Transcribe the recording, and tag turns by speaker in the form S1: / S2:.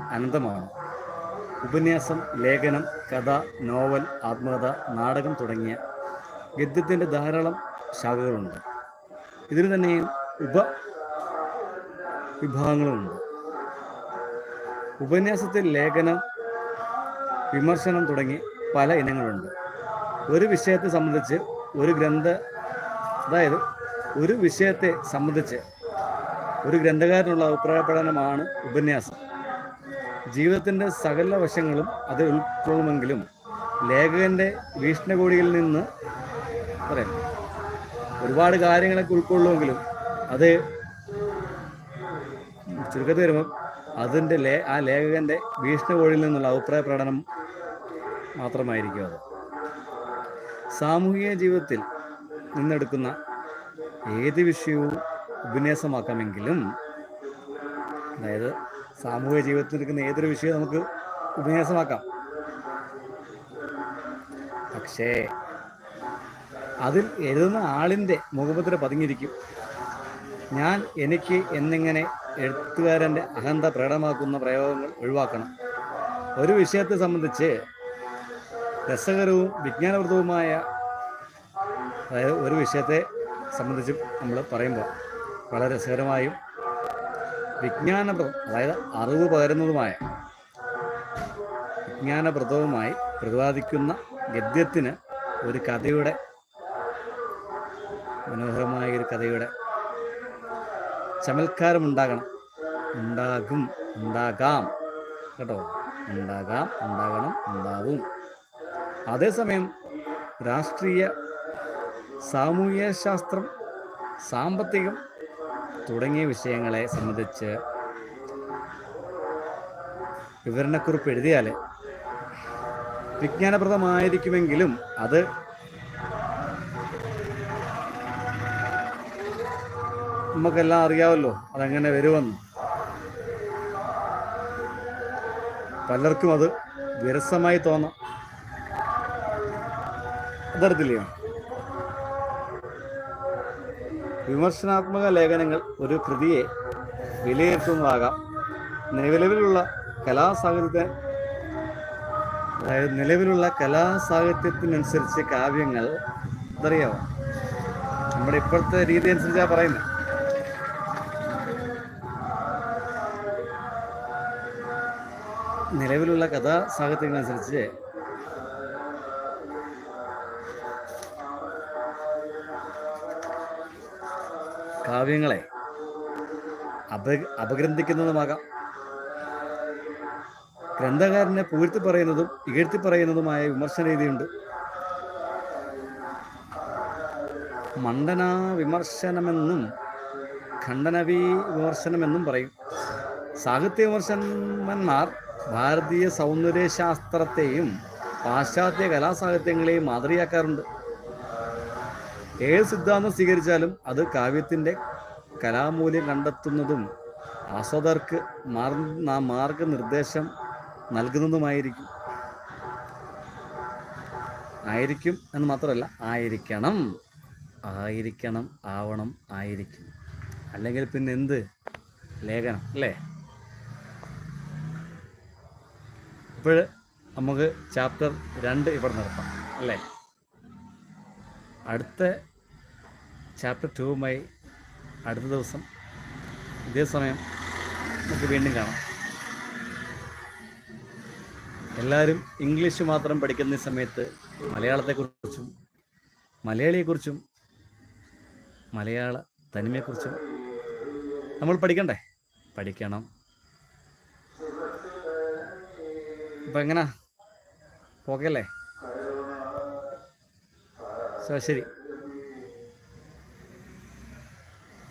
S1: അനന്തമാണ്. ഉപന്യാസം ലേഖനം കഥ നോവൽ ആത്മകഥ നാടകം തുടങ്ങിയ ഗദ്യത്തിന്റെ ധാരാളം ശാഖകളുണ്ട്. ഇതിന് തന്നെയും ഉപ വിഭാഗങ്ങളുമുണ്ട് ഉപന്യാസത്തിൽ ലേഖനം വിമർശനം തുടങ്ങി പല ഇനങ്ങളുണ്ട്. ഒരു വിഷയത്തെ സംബന്ധിച്ച് ഒരു ഗ്രന്ഥ അതായത് ഒരു വിഷയത്തെ സംബന്ധിച്ച് ഒരു ഗ്രന്ഥകാരനുള്ള അഭിപ്രായ പഠനമാണ് ഉപന്യാസം. ജീവിതത്തിന്റെ സകല വശങ്ങളും അത് ഉൾക്കൊള്ളുമെങ്കിലും ലേഖകന്റെ വീക്ഷണകോടിയിൽ നിന്ന് പറയാം. ഒരുപാട് കാര്യങ്ങളൊക്കെ ഉൾക്കൊള്ളുമെങ്കിലും അത് ചുരുക്കത്തിൽ വരുമ്പോൾ അതിന്റെ ലേ ആ ലേഖകന്റെ വീക്ഷണകോടിയിൽ നിന്നുള്ള അഭിപ്രായ പ്രകടനം മാത്രമായിരിക്കും അത്. സാമൂഹിക ജീവിതത്തിൽ നിന്നെടുക്കുന്ന ഏത് വിഷയവും ഉപന്യാസമാക്കാമെങ്കിലും അതായത് സാമൂഹിക ജീവിതത്തിൽ നിൽക്കുന്ന ഏതൊരു വിഷയവും നമുക്ക് ഉപന്യാസമാക്കാം. പക്ഷേ അതിൽ എഴുതുന്ന ആളിന്റെ മുഖപത്ര പതുങ്ങിയിരിക്കും. ഞാൻ എനിക്ക് എന്നിങ്ങനെ എഴുത്തുകാരന്റെ അഹന്ത പ്രകടമാക്കുന്ന പ്രയോഗങ്ങൾ ഒഴിവാക്കണം. ഒരു വിഷയത്തെ സംബന്ധിച്ച് രസകരവും വിജ്ഞാനപ്രദവുമായ അതായത് ഒരു വിഷയത്തെ സംബന്ധിച്ച് നമ്മൾ പറയുമ്പോൾ വളരെ രസകരമായും വിജ്ഞാനപ്രദം അതായത് അറിവ് പകരുന്നതുമായ വിജ്ഞാനപ്രദവുമായി പ്രതിപാദിക്കുന്ന ഗദ്യത്തിന് ഒരു കഥയുടെ മനോഹരമായ ഒരു കഥയുടെ ചമൽക്കാരം ഉണ്ടാകണം ഉണ്ടാകും ഉണ്ടാകാം. കേട്ടോ? ഉണ്ടാകാം ഉണ്ടാകണം ഉണ്ടാവും. അതേസമയം രാഷ്ട്രീയ സാമൂഹ്യ ശാസ്ത്രം സാമ്പത്തികം തുടങ്ങിയ വിഷയങ്ങളെ സംബന്ധിച്ച് വിവരണക്കുറിപ്പ് എഴുതിയാൽ വിജ്ഞാനപ്രദമായിരിക്കുമെങ്കിലും അത് നമുക്കെല്ലാം അറിയാമല്ലോ അതങ്ങനെ വരുമെന്ന്. പലർക്കും അത് വിരസമായി തോന്നാം. അതറിയത്തില്ലയോ? വിമർശനാത്മക ലേഖനങ്ങൾ ഒരു കൃതിയെ വിലയിരുത്തുന്നതാകാം. നിലവിലുള്ള കലാസാഹിത്യത്തെ അതായത് നിലവിലുള്ള കലാസാഹിത്യത്തിനനുസരിച്ച് കാവ്യങ്ങൾ അതറിയാമോ നമ്മുടെ ഇപ്പോഴത്തെ രീതി അനുസരിച്ചാണ് പറയുന്നത് നിലവിലുള്ള കഥാ കാവ്യങ്ങളെ അപ അപഗ്രന്ഥിക്കുന്നതുമാകാം. ഗ്രന്ഥകാരനെ പുകഴ്ത്തി പറയുന്നതും ഇകഴ്ത്തി പറയുന്നതുമായ വിമർശന രീതിയുണ്ട് മണ്ഡന വിമർശനമെന്നും ഖണ്ഡനവി വിമർശനമെന്നും പറയും. സാഹിത്യ വിമർശനന്മാർ ഭാരതീയ സൗന്ദര്യശാസ്ത്രത്തെയും പാശ്ചാത്യ കലാസാഹിത്യങ്ങളെയും മാതൃകയാക്കാറുണ്ട്. ഏത് സിദ്ധാന്തം സ്വീകരിച്ചാലും അത് കാവ്യത്തിന്റെ കലാമൂല്യം കണ്ടെത്തുന്നതും ആസ്വാദകർക്ക് മാർ മാർഗനിർദ്ദേശം നൽകുന്നതുമായിരിക്കും. ആയിരിക്കും എന്ന് മാത്രമല്ല ആയിരിക്കണം. ആയിരിക്കണം ആവണം ആയിരിക്കും. അല്ലെങ്കിൽ പിന്നെ എന്ത്? ലേഖനം അല്ലേ? ഇപ്പോൾ നമുക്ക് ചാപ്റ്റർ രണ്ട് ഇവിടെ നിർത്താം അല്ലേ? അടുത്ത ചാപ്റ്റർ ടുവുമായി അടുത്ത ദിവസം ഇതേ സമയം നമുക്ക് വീണ്ടും കാണാം. എല്ലാവരും ഇംഗ്ലീഷ് മാത്രം പഠിക്കുന്ന സമയത്ത് മലയാളത്തെക്കുറിച്ചും മലയാളിയെക്കുറിച്ചും മലയാള തനിമയെക്കുറിച്ചും നമ്മൾ പഠിക്കണ്ടേ? പഠിക്കണം. ഇപ്പം എങ്ങനാ? പോകല്ലേ ശരി.